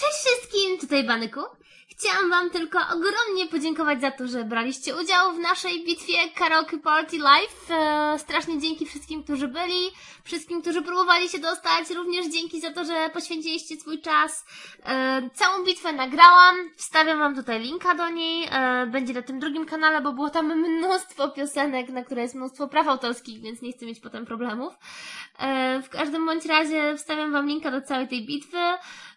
Cześć wszystkim, tutaj Banyku. Chciałam Wam tylko ogromnie podziękować za to, że braliście udział w naszej bitwie Karaoke Party Live. E, strasznie dzięki wszystkim, którzy byli, wszystkim, którzy próbowali się dostać, również dzięki za to, że poświęciliście swój czas. E, całą bitwę nagrałam, wstawiam Wam tutaj linka do niej, e, będzie na tym drugim kanale, bo było tam mnóstwo piosenek, na które jest mnóstwo praw autorskich, więc nie chcę mieć potem problemów. E, w każdym bądź razie wstawiam Wam linka do całej tej bitwy.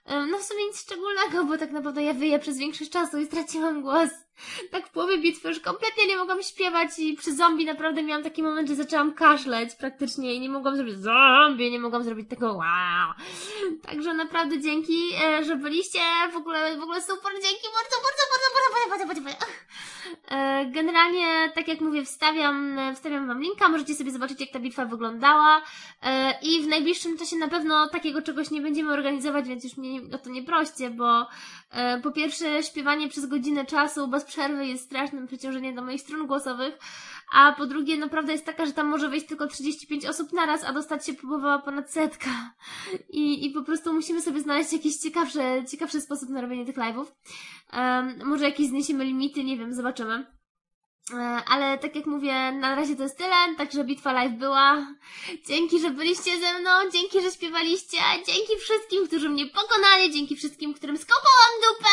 E, No w sumie nic szczególnego, bo tak naprawdę ja wyję przez większość czasu i straciłam głos. Tak w połowie bitwy już kompletnie nie mogłam śpiewać i przy zombie naprawdę miałam taki moment, że zaczęłam kaszleć praktycznie i nie mogłam zrobić zombie, nie mogłam zrobić tego wow. Także naprawdę dzięki, e, że byliście, w ogóle, w ogóle super, dzięki bardzo, bardzo, bardzo, bardzo, bardzo, bardzo, bardzo. E, Generalnie, tak jak mówię, wstawiam, e, wstawiam Wam linka, możecie sobie zobaczyć, jak ta bitwa wyglądała E, i w najbliższym czasie na pewno takiego czegoś nie będziemy organizować, więc już mnie o to nie proście, bo po pierwsze śpiewanie przez godzinę czasu bez przerwy jest strasznym przeciążeniem dla moich strun głosowych, a po drugie, no prawda jest taka, że tam może wejść tylko 35 osób naraz, a dostać się próbowała ponad setka. I, i po prostu musimy sobie znaleźć jakiś ciekawszy, ciekawszy sposób na robienie tych live'ów. Um, może jakieś zniesiemy limity, nie wiem, zobaczymy. E, Ale tak jak mówię, na razie to jest tyle, także bitwa live była. Dzięki, że byliście ze mną, dzięki, że śpiewaliście, dzięki wszystkim, którzy mnie pokonali, dzięki wszystkim, którym skopałam dupę.